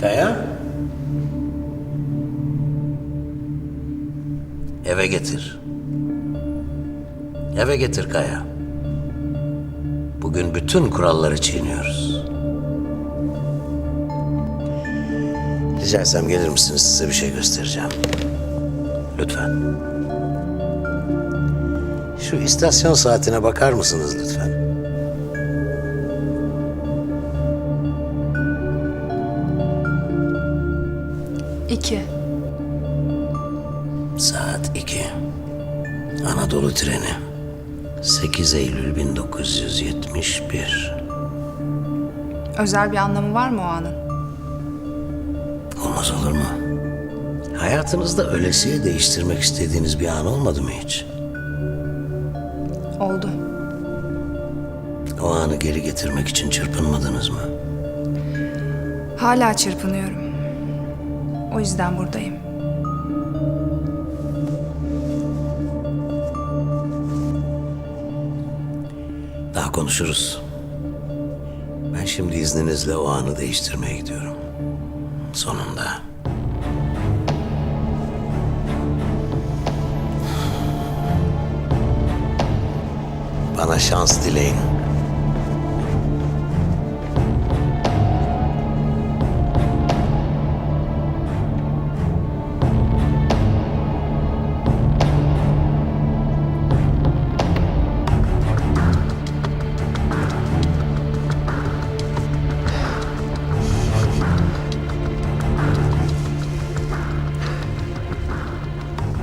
Kaya? Eve getir. Eve getir Kaya. Bugün bütün kuralları çiğniyoruz. Rica etsem gelir misiniz? Size bir şey göstereceğim. Lütfen. Şu istasyon saatine bakar mısınız lütfen? İki. Saat 2. Anadolu treni. 8 Eylül 1971. Özel bir anlamı var mı o anın? Olmaz olur mu? Hayatınızda ölesiye değiştirmek istediğiniz bir an olmadı mı hiç? Oldu. O anı geri getirmek için çırpınmadınız mı? Hala çırpınıyorum. O yüzden buradayım. Daha konuşuruz. Ben şimdi izninizle o anı değiştirmeye gidiyorum. Sonunda. Bana şans dileyin.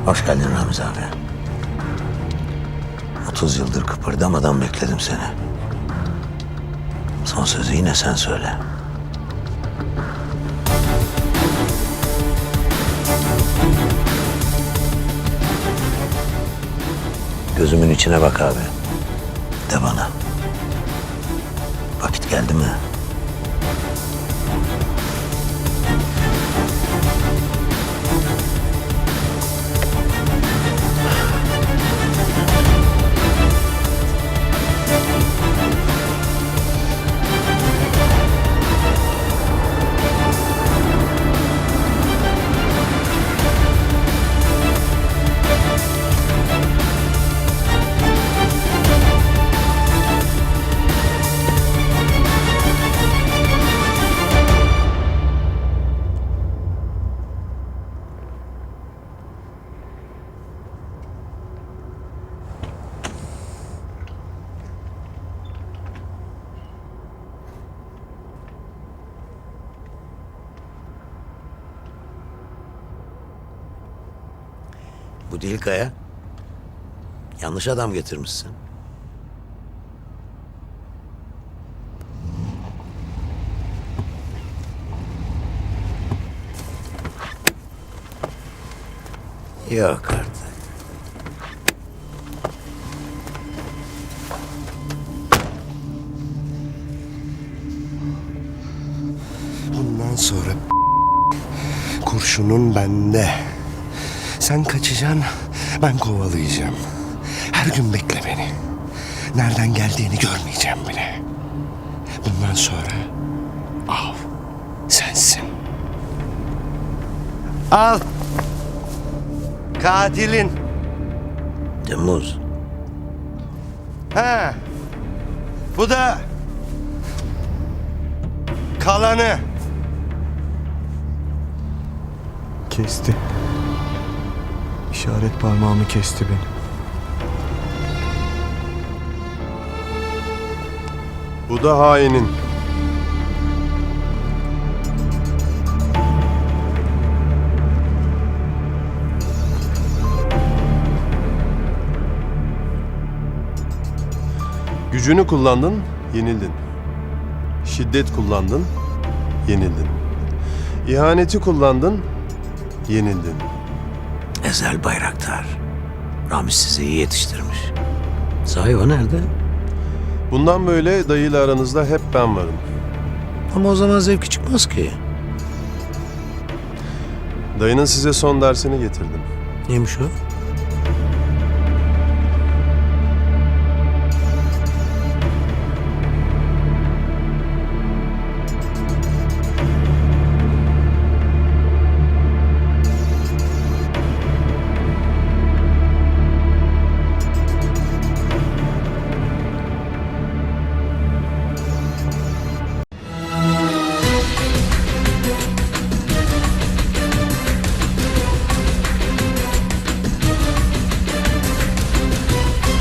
Hoş geldin Ramiz abi. 30 yıldır kıpırdamadan bekledim seni. Son sözü yine sen söyle. Gözümün içine bak abi. De bana. Vakit geldi mi? Bu değil Kaya. Yanlış adam getirmişsin. Yok artık. Bundan sonra kurşunun bende. Sen kaçacaksın, ben kovalayacağım. Her gün bekle beni. Nereden geldiğini görmeyeceğim bile. Bundan sonra av sensin. Al. Katilin. Temmuz. Ha. Bu da kalanı. Kesti. İşaret parmağımı kesti beni. Bu da hainin. Gücünü kullandın, yenildin. Şiddet kullandın, yenildin. İhaneti kullandın, yenildin. Ezel Bayraktar. Ramiz sizi iyi yetiştirmiş. Sahi o nerede? Bundan böyle dayıyla aranızda hep ben varım. Ama o zaman zevki çıkmaz ki. Dayının size son dersini getirdim. Neymiş o?